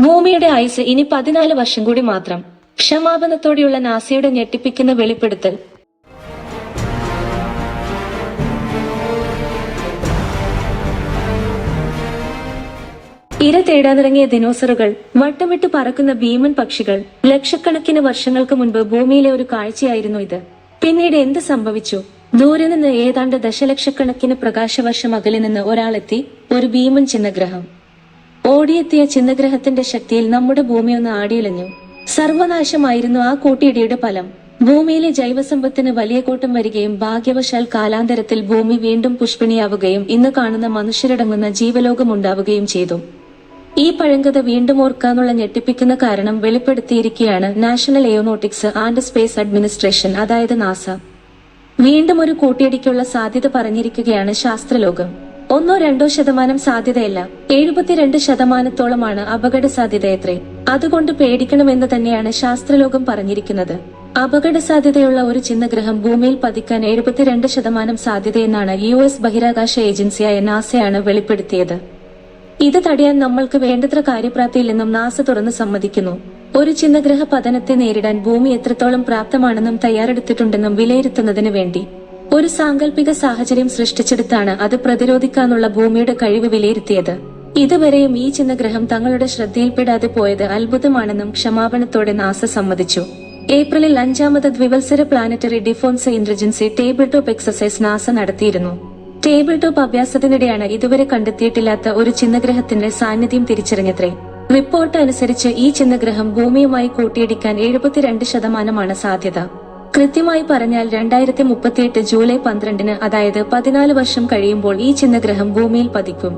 ഭൂമിയുടെ ആയുസ് ഇനി പതിനാല് വർഷം കൂടി മാത്രം. ക്ഷമാപനത്തോടെയുള്ള നാസയുടെ ഞെട്ടിപ്പിക്കുന്ന വെളിപ്പെടുത്തൽ. ഇര തേടാനിറങ്ങിയ ദിനോസറുകൾ വട്ടമിട്ട് പറക്കുന്ന ഭീമൻ പക്ഷികൾ ലക്ഷക്കണക്കിന് വർഷങ്ങൾക്ക് മുൻപ് ഭൂമിയിലെ ഒരു കാഴ്ചയായിരുന്നു ഇത്. പിന്നീട് എന്ത് സംഭവിച്ചു? ദൂരെ നിന്ന് ഏതാണ്ട് ദശലക്ഷക്കണക്കിന് പ്രകാശവർഷം അകലെ നിന്ന് ഒരാളെത്തി ഒരു ഭീമൻ ചിന്നഗ്രഹം ഓടിയെത്തിയ ചിന്നഗ്രഹത്തിന്റെ ശക്തിയിൽ നമ്മുടെ ഭൂമി ഒന്ന് ആടിയിലഞ്ഞു സർവനാശമായിരുന്നു ആ കൂട്ടിയിടിയുടെ ഫലം. ഭൂമിയിലെ ജൈവസമ്പത്തിന് വലിയ കൂട്ടം വരികയും ഭാഗ്യവശാൽ കാലാന്തരത്തിൽ ഭൂമി വീണ്ടും പുഷ്പിണിയാവുകയും ഇന്ന് കാണുന്ന മനുഷ്യരടങ്ങുന്ന ജീവലോകം ഉണ്ടാവുകയും ചെയ്തു. ഈ പഴങ്കഥ വീണ്ടും ഓർക്കാനുള്ള ഞെട്ടിപ്പിക്കുന്ന കാരണം വെളിപ്പെടുത്തിയിരിക്കുകയാണ് National Aeronautics and Space Administration അതായത് നാസ. വീണ്ടും ഒരു കൂട്ടിയിടിക്കുള്ള സാധ്യത പറഞ്ഞിരിക്കുകയാണ് ശാസ്ത്രലോകം. ഒന്നോ രണ്ടോ ശതമാനം സാധ്യതയല്ല. എഴുപത്തിരണ്ട് ശതമാനത്തോളമാണ് അപകട സാധ്യതയത്രേ അതുകൊണ്ട് പേടിക്കണമെന്ന് തന്നെയാണ് ശാസ്ത്രലോകം പറഞ്ഞിരിക്കുന്നത്. അപകട സാധ്യതയുള്ള ഒരു ചിഹ്നഗ്രഹം ഭൂമിയിൽ പതിക്കാൻ എഴുപത്തിരണ്ട് ശതമാനം സാധ്യതയെന്നാണ് യു എസ് ബഹിരാകാശ ഏജൻസിയായ നാസയാണ് വെളിപ്പെടുത്തിയത്. ഇത് തടയാൻ നമ്മൾക്ക് വേണ്ടത്ര കാര്യപ്രാപ്തിയില്ലെന്നും നാസ തുറന്ന് സമ്മതിക്കുന്നു. ഒരു ചിഹ്നഗ്രഹ പതനത്തെ നേരിടാൻ ഭൂമി എത്രത്തോളം പ്രാപ്തമാണെന്നും തയ്യാറെടുത്തിട്ടുണ്ടെന്നും വിലയിരുത്തുന്നതിന് വേണ്ടി. ഒരു സാങ്കല്പിക സാഹചര്യം സൃഷ്ടിച്ചെടുത്താണ് അത് പ്രതിരോധിക്കാനുള്ള ഭൂമിയുടെ കഴിവ് വിലയിരുത്തിയത്. ഇതുവരെയും ഈ ചിഹ്നഗ്രഹം തങ്ങളുടെ ശ്രദ്ധയിൽപ്പെടാതെ പോയത് അത്ഭുതമാണെന്നും ക്ഷമാപണത്തോടെ നാസ സമ്മതിച്ചു. ഏപ്രിലിൽ അഞ്ചാമത് ദ്വിവത്സര planetary defence interagency tabletop exercise NASA നടത്തിയിരുന്നു. ടേബിൾ ടോപ്പ് അഭ്യാസത്തിനിടെയാണ് ഇതുവരെ കണ്ടെത്തിയിട്ടില്ലാത്ത ഒരു ചിഹ്നഗ്രഹത്തിന്റെ സാന്നിധ്യം തിരിച്ചറിഞ്ഞത്രേ. റിപ്പോർട്ട് അനുസരിച്ച് ഈ ചിഹ്നഗ്രഹം ഭൂമിയുമായി കൂട്ടിയിടിക്കാൻ എഴുപത്തിരണ്ട് ശതമാനമാണ് സാധ്യത. കൃത്യമായി പറഞ്ഞാൽ രണ്ടായിരത്തി മുപ്പത്തിയെട്ട് ജൂലൈ പന്ത്രണ്ടിന് അതായത് പതിനാല് വർഷം കഴിയുമ്പോൾ ഈ ചിഹ്നഗ്രഹം ഭൂമിയിൽ പതിക്കും.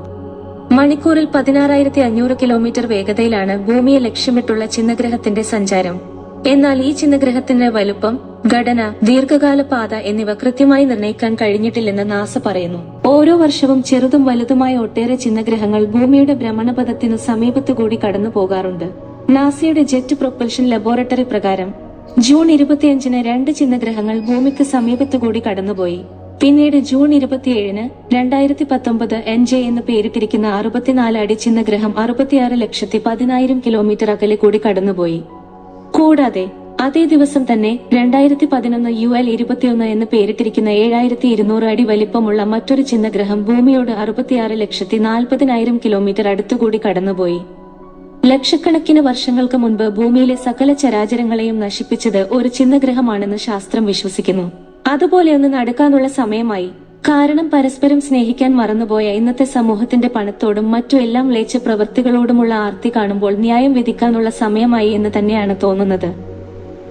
മണിക്കൂറിൽ പതിനാറായിരത്തി അഞ്ഞൂറ് കിലോമീറ്റർ വേഗതയിലാണ് ഭൂമിയെ ലക്ഷ്യമിട്ടുള്ള ചിഹ്നഗ്രഹത്തിന്റെ സഞ്ചാരം. എന്നാൽ ഈ ചിഹ്നഗ്രഹത്തിന്റെ വലുപ്പം ഘടന ദീർഘകാല പാത എന്നിവ കൃത്യമായി നിർണയിക്കാൻ കഴിഞ്ഞിട്ടില്ലെന്ന് നാസ പറയുന്നു. ഓരോ വർഷവും ചെറുതും വലുതുമായ ഒട്ടേറെ ചിഹ്നഗ്രഹങ്ങൾ ഭൂമിയുടെ ഭ്രമണപഥത്തിനു സമീപത്തുകൂടി കടന്നു പോകാറുണ്ട് നാസയുടെ ജെറ്റ് പ്രൊപ്പൽഷൻ ലബോറട്ടറി പ്രകാരം ജൂൺ ഇരുപത്തിയഞ്ചിന് രണ്ട് ചിഹ്നഗ്രഹങ്ങൾ ഭൂമിക്ക് സമീപത്തുകൂടി കടന്നുപോയി. പിന്നീട് ജൂൺ ഇരുപത്തിയേഴിന് രണ്ടായിരത്തി പത്തൊമ്പത് എൻ ജെ എന്ന് പേരിട്ടിരിക്കുന്ന അറുപത്തിനാല് അടി ചിഹ്നഗ്രഹം അറുപത്തിയാറ് ലക്ഷത്തി പതിനായിരം കിലോമീറ്റർ അകലെ കൂടി കടന്നുപോയി. കൂടാതെ അതേ ദിവസം തന്നെ രണ്ടായിരത്തി പതിനൊന്ന് യു എൽ ഇരുപത്തിയൊന്ന് എന്ന് പേരിട്ടിരിക്കുന്ന ഏഴായിരത്തി ഇരുന്നൂറ് അടി വലിപ്പമുള്ള മറ്റൊരു ചിഹ്നഗ്രഹം ഭൂമിയോട് അറുപത്തിയാറ് ലക്ഷത്തി നാൽപ്പതിനായിരം കിലോമീറ്റർ അടുത്തുകൂടി കടന്നുപോയി. ലക്ഷക്കണക്കിന് വർഷങ്ങൾക്ക് മുൻപ് ഭൂമിയിലെ സകല ചരാചരങ്ങളെയും നശിപ്പിച്ചത് ഒരു ചിഹ്നഗ്രഹമാണെന്ന് ശാസ്ത്രം വിശ്വസിക്കുന്നു. അതുപോലെ ഒന്ന് നടക്കാനുള്ള സമയമായി. കാരണം പരസ്പരം സ്നേഹിക്കാൻ മറന്നുപോയ ഇന്നത്തെ സമൂഹത്തിന്റെ പണത്തോടും മറ്റു എല്ലാം ലയിച്ച പ്രവൃത്തികളോടുമുള്ള ആർത്തി കാണുമ്പോൾ ന്യായം വിധിക്കാനുള്ള സമയമായി എന്ന് തന്നെയാണ് തോന്നുന്നത്.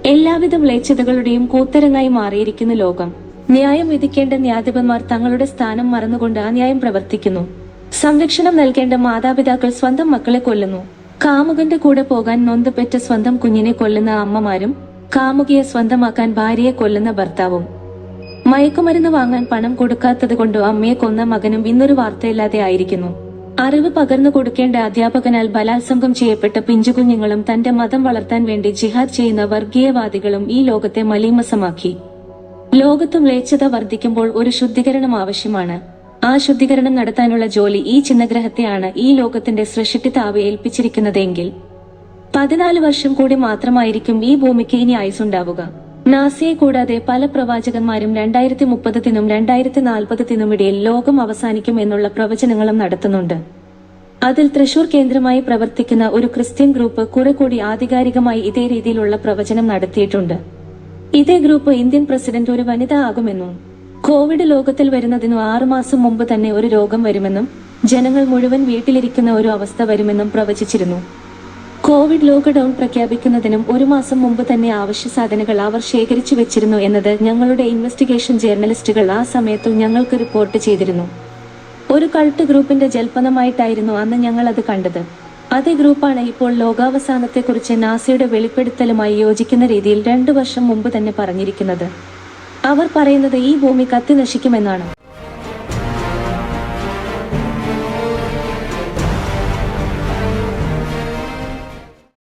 എല്ലാവിധ മ്ലേച്ഛതകളുടെയും കൂത്തരങ്ങായി മാറിയിരിക്കുന്ന ലോകം. ന്യായം വിധിക്കേണ്ട ന്യായാധിപന്മാർ തങ്ങളുടെ സ്ഥാനം മറന്നുകൊണ്ട് ആ ന്യായം പ്രവർത്തിക്കുന്നു. സംരക്ഷണം നൽകേണ്ട മാതാപിതാക്കൾ സ്വന്തം മക്കളെ കൊല്ലുന്നു. കാമുകന്റെ കൂടെ പോകാൻ നൊന്തുപെറ്റ സ്വന്തം കുഞ്ഞിനെ കൊല്ലുന്ന അമ്മമാരും കാമുകിയെ സ്വന്തമാക്കാൻ ഭാര്യയെ കൊല്ലുന്ന ഭർത്താവും. മയക്കുമരുന്ന് വാങ്ങാൻ പണം കൊടുക്കാത്തത് കൊണ്ട് അമ്മയെ കൊന്ന മകനും ഇന്നൊരു വാർത്തയില്ലാതെ ആയിരിക്കുന്നു. അറിവ് പകർന്നു കൊടുക്കേണ്ട അധ്യാപകനാൽ ബലാത്സംഗം ചെയ്യപ്പെട്ട പിഞ്ചുകുഞ്ഞുങ്ങളും തന്റെ മതം വളർത്താൻ വേണ്ടി ജിഹാദ് ചെയ്യുന്ന വർഗീയവാദികളും ഈ ലോകത്തെ മലീമസമാക്കി. ലോകത്തും ലേച്ഛത വർദ്ധിക്കുമ്പോൾ ഒരു ശുദ്ധീകരണം ആവശ്യമാണ്. ആ ശുദ്ധീകരണം നടത്താനുള്ള ജോലി ഈ ചിന്നഗ്രഹത്തെയാണ് ഈ ലോകത്തിന്റെ സൃഷ്ടിത്താവ് ഏൽപ്പിച്ചിരിക്കുന്നതെങ്കിൽ പതിനാല് വർഷം കൂടി മാത്രമായിരിക്കും ഈ ഭൂമിക്ക് ഇനി ആയുസുണ്ടാവുക നാസയെ കൂടാതെ പല പ്രവാചകന്മാരും രണ്ടായിരത്തി മുപ്പതിനും രണ്ടായിരത്തി നാൽപ്പതിനും ഇടയിൽ ലോകം അവസാനിക്കും എന്നുള്ള പ്രവചനങ്ങളും നടത്തുന്നുണ്ട്. അതിൽ തൃശൂർ കേന്ദ്രമായി പ്രവർത്തിക്കുന്ന ഒരു ക്രിസ്ത്യൻ ഗ്രൂപ്പ് കുറെ കൂടി ആധികാരികമായി ഇതേ രീതിയിലുള്ള പ്രവചനം നടത്തിയിട്ടുണ്ട്. ഇതേ ഗ്രൂപ്പ് ഇന്ത്യൻ പ്രസിഡന്റ് ഒരു വനിത ആകുമെന്നും കോവിഡ് ലോകത്തിൽ വരുന്നതിനു ആറുമാസം മുമ്പ് തന്നെ ഒരു രോഗം വരുമെന്നും ജനങ്ങൾ മുഴുവൻ വീട്ടിലിരിക്കുന്ന ഒരു അവസ്ഥ വരുമെന്നും പ്രവചിച്ചിരുന്നു. കോവിഡ് ലോക്ക്ഡൌൺ പ്രഖ്യാപിക്കുന്നതിനും ഒരു മാസം മുമ്പ് തന്നെ അവശ്യ സാധനങ്ങൾ അവർ ശേഖരിച്ചു വെച്ചിരുന്നു എന്നത് ഞങ്ങളുടെ ഇൻവെസ്റ്റിഗേഷൻ ജേർണലിസ്റ്റുകൾ ആ സമയത്തു ഞങ്ങൾക്ക് റിപ്പോർട്ട് ചെയ്തിരുന്നു. ഒരു കൾട്ട് ഗ്രൂപ്പിന്റെ ജൽപ്പനമായിട്ടായിരുന്നു അന്ന് ഞങ്ങൾ അത് കണ്ടത്. അതേ ഗ്രൂപ്പാണ് ഇപ്പോൾ ലോകാവസാനത്തെക്കുറിച്ച് നാസയുടെ വെളിപ്പെടുത്തലുമായി യോജിക്കുന്ന രീതിയിൽ രണ്ടു വർഷം മുമ്പ് തന്നെ പറഞ്ഞിരിക്കുന്നത്. അവർ പറയുന്നത് ഈ ഭൂമി കത്തി നശിക്കുമെന്നാണ്.